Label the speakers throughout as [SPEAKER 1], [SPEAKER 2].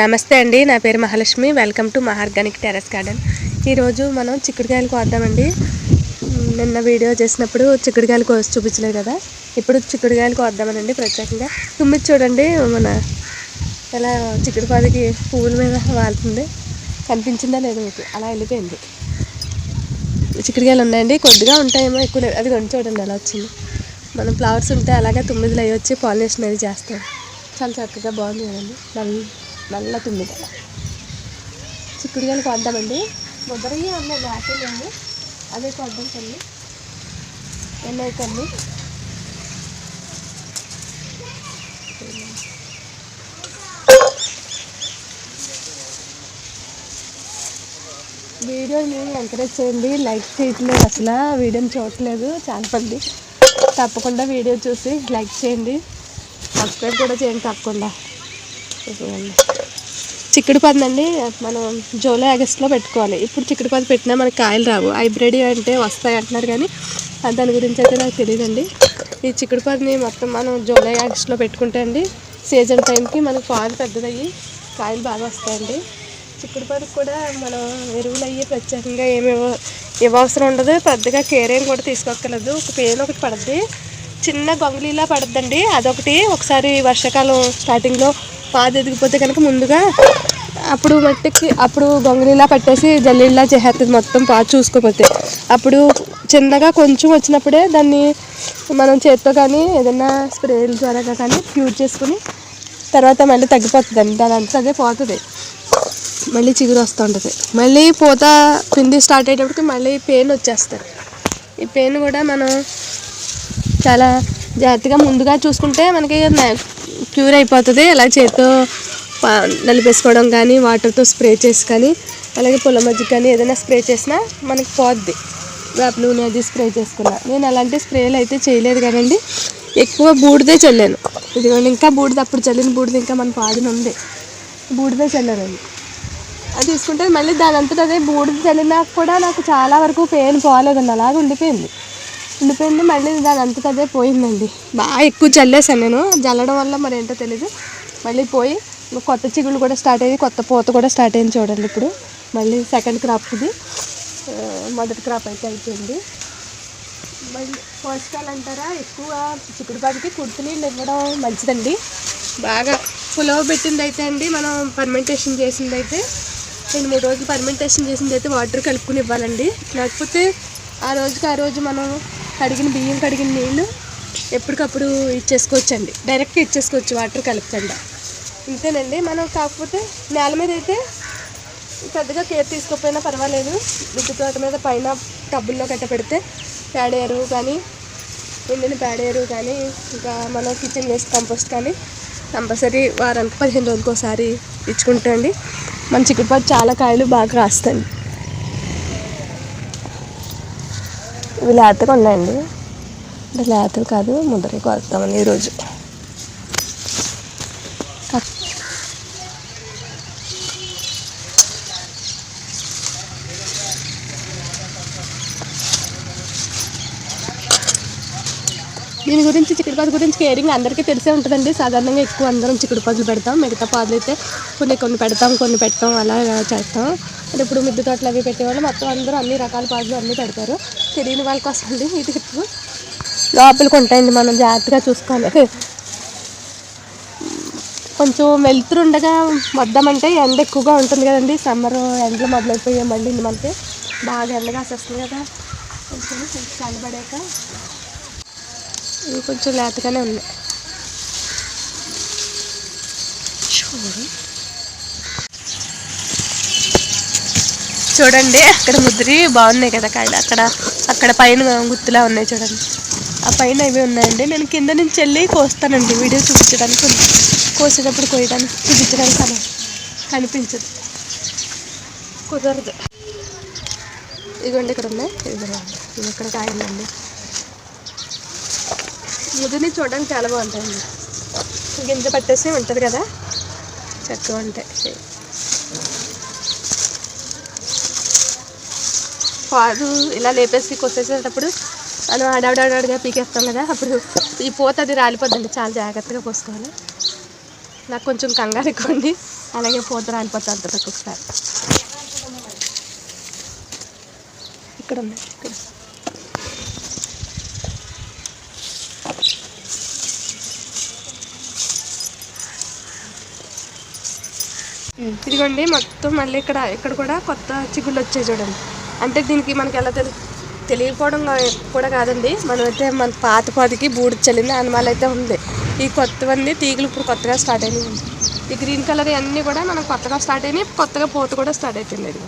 [SPEAKER 1] నమస్తే అండి నా పేరు Mahalakshmi. Welcome to Maharganic terrace garden ఈరోజు మనం చిక్కుడుకాయలు కోద్దామండి. నిన్న వీడియో చేసినప్పుడు చిక్కుడుకాయలు కోసి చూపించలేదు కదా. ఇప్పుడు చిక్కుడుకాయలు కోద్దామనండి ప్రత్యేకంగా. తుమ్మిది చూడండి మన ఇలా చిక్కుడు పాదికి పువ్వుల మీద వాళ్తుంది కనిపించిందా లేదు మీకు? అలా వెళ్ళిపోయింది. చిక్కుడుకాయలు ఉన్నాయండి కొద్దిగా ఉంటాయేమో ఎక్కువ అది కొంచెం చూడండి అలా వచ్చింది. మనం ఫ్లవర్స్ ఉంటే అలాగే తొమ్మిదిలో అయ్యి వచ్చి పాలినేషన్ అది చేస్తాం. చాలా చక్కగా బాగుంది కదండి. నల్ల తుమ్మిద చిక్కుడుగాయలు చిక్కుడుకాయలు కొద్దామండి ముద్దరయ్యి ఉన్నాయి ఆపిల్ అదే కొద్దాం కొన్ని ఎన్నో కొన్ని వీడియోని ఎంకరేజ్ చేయండి. లైక్ చేయట్లేదు అసలు. వీడియోని చూడట్లేదు. చాలా మంది తప్పకుండా వీడియో చూసి లైక్ చేయండి. సబ్స్క్రైబ్ కూడా చేయండి తప్పకుండా. చిక్కుడు పందండి మనం జూలై ఆగస్టులో పెట్టుకోవాలి. ఇప్పుడు చిక్కుడు పంది పెట్టినా మనకి కాయలు రావు. హైబ్రిడ్ అంటే వస్తాయి అంటున్నారు కానీ దాని గురించి అయితే నాకు తెలియదండి ఈ చిక్కుడు పందిని మొత్తం మనం జూలై ఆగస్టులో పెట్టుకుంటే అండి సీజన్ టైంకి మనకు పాలు పెద్దదయ్యి కాయలు బాగా వస్తాయండి. చిక్కుడు పందికి కూడా మనం ఎరువులు అయ్యి ప్రత్యేకంగా ఏమి ఇవ్వవసరం ఉండదు. పెద్దగా కేర్ ఏం కూడా తీసుకోక్కర్లేదు. ఒక పేను ఒకటి పడుద్ది. చిన్న గొంగులీలా పడుద్దండి. అదొకటి. ఒకసారి వర్షాకాలం స్టార్టింగ్లో పాదు ఎదిగిపోతే కనుక ముందుగా అప్పుడు మట్టికి అప్పుడు గొంగళీలా పట్టేసి జల్లీలా చేసేస్తుంది మొత్తం పాదు చూసుకోకపోతే అప్పుడు చిన్నగా కొంచెం వచ్చినప్పుడే దాన్ని మనం చేత్తో కానీ ఏదైనా స్ప్రేల ద్వారా కానీ క్యూర్ చేసుకుని తర్వాత మళ్ళీ తగ్గిపోతుందండి. దాని అంతా అదే పోతుంది. మళ్ళీ చిగురు వస్తూ ఉంటుంది. మళ్ళీ పూత పిండి స్టార్ట్ అయ్యేటప్పటికి మళ్ళీ పెయిన్ వచ్చేస్తుంది. ఈ పెయిన్ కూడా మనం చాలా జాగ్రత్తగా ముందుగా చూసుకుంటే మనకి క్యూర్ అయిపోతుంది. అలా చేతితో పా- నలిపేసుకోవడం కానీ వాటర్తో స్ప్రే చేసి కానీ అలాగే పొల మజ్జిగ కానీ ఏదైనా స్ప్రే చేసినా మనకి పోద్ది. వేప నూనె అది స్ప్రే చేసుకున్నా. నేను అలాంటి స్ప్రేలు అయితే చేయలేదు కదండి. ఎక్కువ బూడిదే చల్లాను. ఇదిగోండి ఇంకా బూడిద అప్పుడు చల్లిన బూడిద ఇంకా మన పాడిన ఉంది. బూడిదే చల్లానండి అది తీసుకుంటే మళ్ళీ దాని అంతటా అదే బూడిద చల్లినా కూడా నాకు చాలా వరకు పెయిన్ పోలేదండి అలాగే ఉండిపోయింది. ఉండిపోయింది. మళ్ళీ దాని అంతకదే అదే పోయిందండి. బాగా ఎక్కువ చల్లేసాను నేను. జల్లడం వల్ల మరి ఏంటో తెలీదు. మళ్ళీ పోయి కొత్త చిగుళ్ళు కూడా స్టార్ట్ అయ్యి కొత్త పూత కూడా స్టార్ట్ అయింది చూడండి ఇప్పుడు. మళ్ళీ సెకండ్ క్రాప్ ఇది. మొదటి క్రాప్ అయితే అయిపోయింది. మళ్ళీ పోషకాలు అంటారా? ఎక్కువ చిక్కుడుపాటికి కుర్తి నీళ్ళు ఇవ్వడం మంచిదండి. బాగా పులవ పెట్టింది అయితే అండి మనం పర్మెంటేషన్ చేసింది అయితే రెండు మూడు రోజులు పర్మెంటేషన్ చేసింది అయితే వాటర్ కలుపుకుని ఇవ్వాలండి. లేకపోతే ఆ రోజుకి ఆ రోజు మనం కడిగిన బియ్యం కడిగిన నీళ్ళు ఎప్పటికప్పుడు ఇచ్చేసుకోవచ్చండి. డైరెక్ట్గా ఇచ్చేసుకోవచ్చు వాటర్ కలుపుకుండా. ఇంతేనండి. మనం కాకపోతే నేల మీద అయితే పెద్దగా కేర్ తీసుకోకపోయినా పర్వాలేదు. మిద్దె తోట మీద పైన టబ్బుల్లో కట్ట పెడితే పేడ ఎరువు కానీ ఎండిన పేడేరు కానీ ఇంకా మనం కిచెన్ వేస్ట్ కంపోస్ట్ కానీ కంపల్సరీ వారానికి పదిహేను రోజులకోసారి ఒకసారి అండి మన చిక్కుడుపాటు చాలా కాయలు బాగా కాస్తాయి ఇవి లేతగా ఉన్నాయండి. అంటే లేతలు కాదు ముద్ర కొడతామని ఈరోజు. దీని గురించి చిక్కుడుపాదు గురించి కేరింగ్ అందరికీ తెలిసే ఉంటుందండి. సాధారణంగా ఎక్కువ అందరం చిక్కుడుపాదులు పెడతాం. మిగతా పాదులు అయితే కొన్ని కొన్ని పెడతాం కొన్ని పెడతాం అలా చేస్తాం. అంటే ఇప్పుడు మిద్దె తోటలు అవి పెట్టేవాళ్ళు. మొత్తం అందరూ అన్ని రకాల పాదులు అన్నీ పెడతారు. తెలియని వాళ్ళ కోసం అండి ఇది ఇప్పుడు లోపలికి ఉంటాయండి మనం జాగ్రత్తగా చూసుకోవాలి. కొంచెం వెళ్తురుండగా వద్దామంటే ఎండ ఎక్కువగా ఉంటుంది కదండి. సమ్మర్ ఎండలు మొదలైపోయాయి మళ్ళీ మనకి బాగా ఎండగా వస్తుంది కదా. కొంచెం చల్లబడాక ఇవి కొంచెం లేతగానే ఉన్నాయి. చూడు. చూడండి అక్కడ ముద్రి బాగున్నాయి కదా కాయలు. అక్కడ అక్కడ పైన గుత్తులా ఉన్నాయి చూడండి. ఆ పైన ఇవి ఉన్నాయండి. నేను కింద నుంచి వెళ్ళి కోస్తానండి. వీడియో చూపించడానికి కోసేటప్పుడు కోయడానికి చూపించడానికి అలా కనిపించదు. కుదరదు. ఇదిగోండి ఇక్కడ ఉన్నాయి. ఇదిగోండి ఇవి ఇక్కడ కాయలండి. ముదిని చూడడానికి చాలా బాగుంటాయండి. గింజ పట్టేసి ఉంటుంది కదా? చక్కగా ఉంటాయి పాదు ఇలా లేపేసి కొట్టేసేటప్పుడు మనం ఆడాడాడాడిగా పీకేస్తాం కదా అప్పుడు ఈ పూత అది రాలిపోద్దండి. చాలా జాగ్రత్తగా పోసుకోవాలి. నాకు కొంచెం కంగారు ఎక్కువ అలాగే పూత రాలిపోతుంది అంత ఒక్కొక్కసారి. ఇక్కడ ఉంది ఇక్కడ. ఇదిగోండి మొత్తం మళ్ళీ ఇక్కడ ఇక్కడ కూడా కొత్త చిగుళ్ళు వచ్చాయి చూడండి. అంటే దీనికి మనకి ఎలా తెలి తెలియకపోవడం కూడా కాదండి. మనమైతే మన పాత పాతకి బూడి చల్లింది అనుమాలు అయితే ఉంది. ఈ కొత్తవన్నీ తీగలు ఇప్పుడు కొత్తగా స్టార్ట్ అయినాయి. ఈ గ్రీన్ కలర్ అన్నీ కూడా మనం కొత్తగా స్టార్ట్ అయినాయి. కొత్తగా పూత కూడా స్టార్ట్ అవుతుంది అది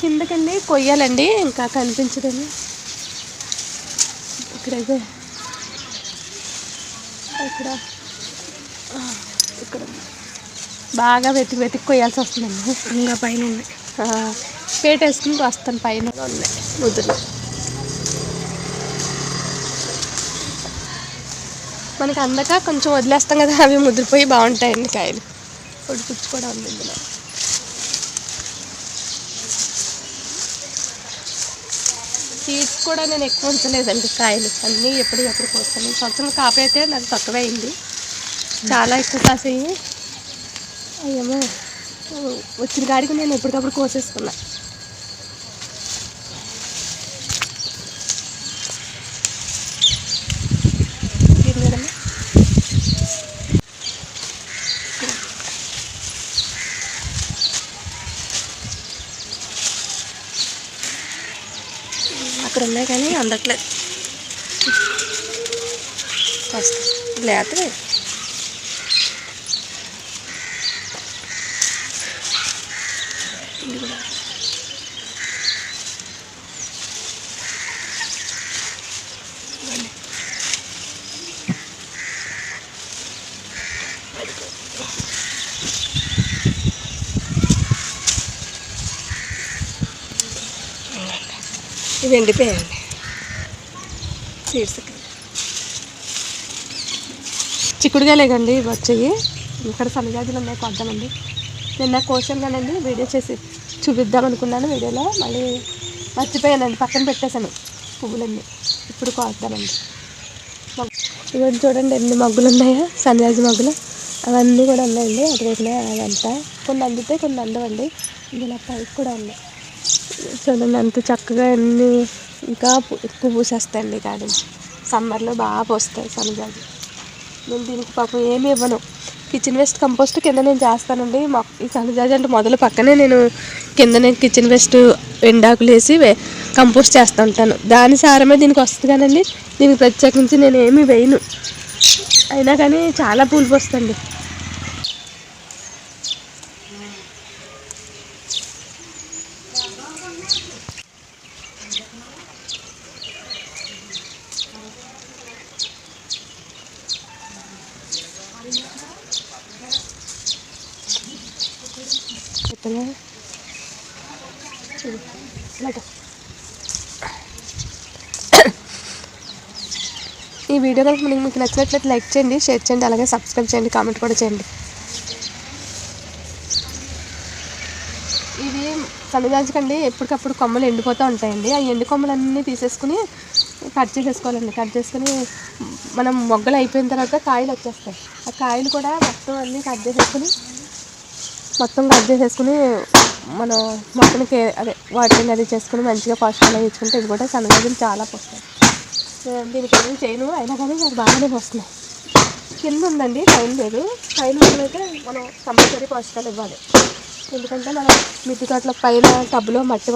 [SPEAKER 1] కిందకండి కొయ్యాలండి. ఇంకా కనిపించదండి. ఇక్కడైతే ఇక్కడ. ఇక్కడ. బాగా వెతికి వెతికి కొయ్యాల్సి వస్తుందండి. ఇంకా పైన ఉన్నాయి పేట వేసుకుని వస్తాను పైన. ఉన్నాయి ముద్దులు మనకి అందక కొంచెం వదిలేస్తాం కదా అవి ముద్రపోయి బాగుంటాయండి కాయలు. పొడి పుచ్చు కూడా ఉంది ఇందులో. సీడ్స్ కూడా నేను ఎక్కువ ఉంచలేదండి కాయలు. అన్నీ ఎప్పుడు ఎప్పుడు కోస్తాను. సంవత్సరం కాపీ అయితే నాకు తక్కువ అయింది. చాలా ఎక్కువ కాసాయి. అయ్యేమో వచ్చిన కాడికి నేను ఎప్పటికప్పుడు కోసేసుకున్నా. మేడమ్. అక్కడ ఉన్నాయి కానీ అందట్లేదు. ఫస్ట్ లేతవే ఇవి ఎండిపోయాయండి. సీడ్స్ చిక్కుడుగాయలేకండి ఇవి వచ్చాయి. ఇక్కడ సన్నజాజులు ఉన్నాయి కొద్దామండి నిన్న కోసాను కానండి వీడియో చేసి చూపిద్దాం అనుకున్నాను వీడియోలో. మళ్ళీ మర్చిపోయానండి. పక్కన పెట్టేశాను పువ్వులన్నీ. ఇప్పుడు కోద్దామండి. ఇవన్నీ చూడండి ఎన్ని మగ్గులు ఉన్నాయా. సన్నజాజి మగ్గులు. అవన్నీ కూడా ఉన్నాయండి. అటువైపున అదంతా. కొన్ని అందుతాయి కొన్ని అందవండి. ఇందులో పైకి కూడా ఉన్నాయి. చూడండి అంత చక్కగా అన్ని ఇంకా ఎక్కువ పూసేస్తాయండి గార్డెన్ సమ్మర్లో బాగా పోస్తాయి సన్నజాజి నేను దీనికి పాపం ఏమి ఇవ్వను. కిచెన్ వేస్ట్ కంపోస్ట్ కింద నేను చేస్తానండి. మొక్క ఈ సన్నజాజి అంటే మొదలు పక్కనే నేను కింద నేను కిచెన్ వేస్ట్ ఎండాకులు వేసి కంపోస్ట్ చేస్తూ ఉంటాను దాని సారమే దీనికి వస్తుంది కానండి. దీనికి ప్రత్యేకించి నేను ఏమి వేయను. అయినా కానీ చాలా పూలు పోస్తుంది చెప్పండి ఈ వీడియో కనుక మీకు మీకు నచ్చినట్లయితే లైక్ చేయండి షేర్ చేయండి అలాగే సబ్స్క్రైబ్ చేయండి కామెంట్ కూడా చేయండి. ఇవి సన్నజాజికండి ఎప్పటికప్పుడు కొమ్మలు ఎండిపోతూ ఉంటాయండి. ఆ ఎండు కొమ్మలన్నీ తీసేసుకుని కట్ చేసేసుకోవాలండి. కట్ చేసుకుని మనం మొగ్గలు అయిపోయిన తర్వాత కాయలు వచ్చేస్తాయి. ఆ కాయలు కూడా మొత్తం అన్నీ కట్ చేసేసుకుని మొత్తం కట్ చేసేసుకుని మనం మొక్కలకి అదే వాటిని అది చేసుకుని మంచిగా పోషకాలు ఇచ్చుకుంటే ఇది కూడా సన్నజాజులు చాలా పోస్తాయి. దీనికి ఏం చేయను అయినా కానీ నాకు బాగానే పోస్తున్నాయి. కింద ఉందండి పైన లేదు. పైన ఉన్నదైతే మనం కంపల్సరీ పోషకాలు ఇవ్వాలి. ఎందుకంటే మనం మిద్దె తోటల పైన టబ్లో మట్టి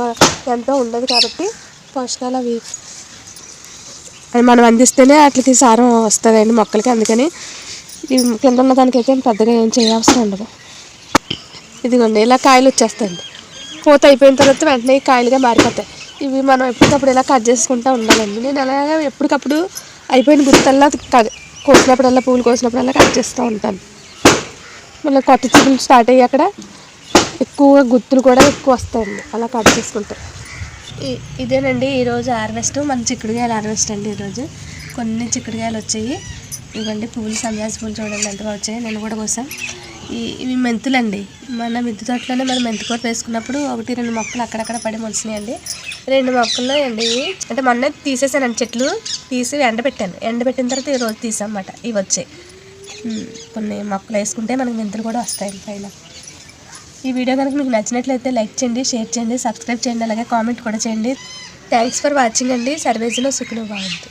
[SPEAKER 1] ఎంతో ఉండదు కాబట్టి పోషకాలు అవి అవి మనం అందిస్తేనే వాటికి సారం వస్తుందండి మొక్కలకి. అందుకని కింద ఉన్న దానికైతే పెద్దగా ఏం చేయవసరం ఉండదు. ఇదిగోండి ఇలా కాయలు వచ్చేస్తాయండి. పూత అయిపోయిన తర్వాత వెంటనే ఈ కాయలుగా మారిపోతాయి. ఇవి మనం ఎప్పటికప్పుడు ఇలా కట్ చేసుకుంటూ ఉండాలండి. నేను అలాగే ఎప్పటికప్పుడు అయిపోయిన గుర్తల్లా కట్ కోసినప్పుడల్లా పూలు కోసినప్పుడల్లా కట్ చేస్తూ ఉంటాను. మళ్ళీ కొత్త చిగులు స్టార్ట్ అయ్యి అక్కడ ఎక్కువ గుత్తులు కూడా ఎక్కువ వస్తాయండి. అలా కట్ చేసుకుంటే. ఇదేనండి ఈరోజు హార్వెస్ట్. మన చిక్కుడుకాయలు హార్వెస్ట్ అండి ఈరోజు. కొన్ని చిక్కుడుకాయలు వచ్చాయి. ఇవ్వండి పువ్వులు సన్యాసి పువ్వులు చూడండి ఎంతగా వచ్చాయి. నేను కూడా కోసాను. ఇవి మెంతులండి. మన మెంతు తోటలోనే మనం మెంతికూర వేసుకున్నప్పుడు ఒకటి రెండు మొక్కలు అక్కడక్కడ పడి మొలిసినాయండి. రెండు మొక్కల్లో అండి ఇవి అంటే మొన్న తీసేసానండి చెట్లు తీసి ఎండబెట్టాను ఎండబెట్టిన తర్వాత ఈ రోజు తీసామన్నమాట ఇవి వచ్చాయి. కొన్ని మొక్కలు వేసుకుంటే మనకు మెంతులు కూడా వస్తాయి పైన. ఈ వీడియో కనుక మీకు నచ్చినట్లయితే లైక్ చేయండి షేర్ చేయండి సబ్స్క్రైబ్ చేయండి అలాగే కామెంట్ కూడా చేయండి. థ్యాంక్స్ ఫర్ వాచింగ్ అండి. సర్వేజ్లో సుఖను బాగుంది